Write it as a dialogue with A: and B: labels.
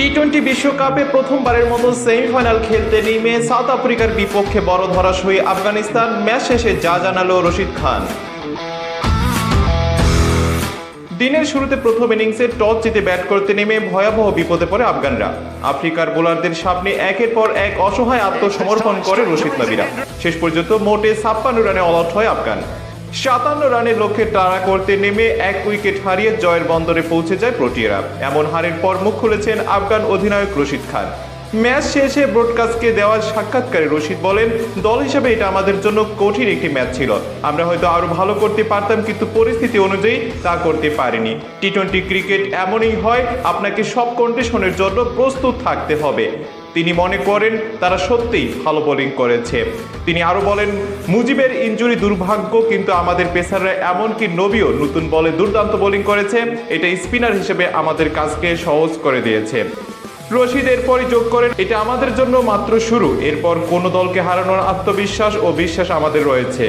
A: T twenty বিশ্বকাপে প্রথমবারের মতো সেমিফাইনাল খেলতে নেমে সাউথ আফ্রিকার বিপক্ষে বড় ধরাশয়ী আফগানিস্তান। ম্যাচ শেষে যা জানালো রশিদ খান। দিনের শুরুতে প্রথম ইনিংসে টস জিতে ব্যাট করতে নেমে ভয়াবহ বিপদে পড়ে আফগানরা। আফ্রিকার বোলারদের সামনে একের পর এক অসহায় আত্মসমর্পণ করে রশিদ নবীরা। শেষ পর্যন্ত মোটে ছাপ্পান্ন রানে অল হয় আফগান। সাতান্ন রানের লক্ষ্যে তাড়া করতে নেমে এক উইকেট হারিয়ে জয়ের বন্দরে পৌঁছে যায় প্রোটিয়ারা। এমন হারের পর মুখ খুলেছেন আফগান অধিনায়ক রশিদ খান। ম্যাচ শেষে ব্রডকাস্টকে দেওয়া সাক্ষাৎকারে রশিদ বলেন, দল হিসেবে এটা আমাদের জন্য কঠিন একটি ম্যাচ ছিল। আমরা হয়তো আরও ভালো করতে পারতাম, কিন্তু পরিস্থিতি অনুযায়ী তা করতে পারিনি। টি টোয়েন্টি ক্রিকেট এমনই হয়, আপনাকে সব কন্ডিশনের জন্য প্রস্তুত থাকতে হবে। তিনি মনে করেন তারা সত্যিই ভালো বোলিং করেছে। তিনি আরও বলেন, মুজিবের ইনজুরি দুর্ভাগ্য, কিন্তু আমাদের পেসাররা এমনকি নবীও নতুন বলে দুর্দান্ত বোলিং করেছে। এটা স্পিনার হিসেবে আমাদের কাজকে সহজ করে দিয়েছে। রশিদ এরপরই যোগ করেন, এটা আমাদের জন্য মাত্র শুরু। এরপর কোনো দলকে হারানোর আত্মবিশ্বাস ও বিশ্বাস আমাদের রয়েছে।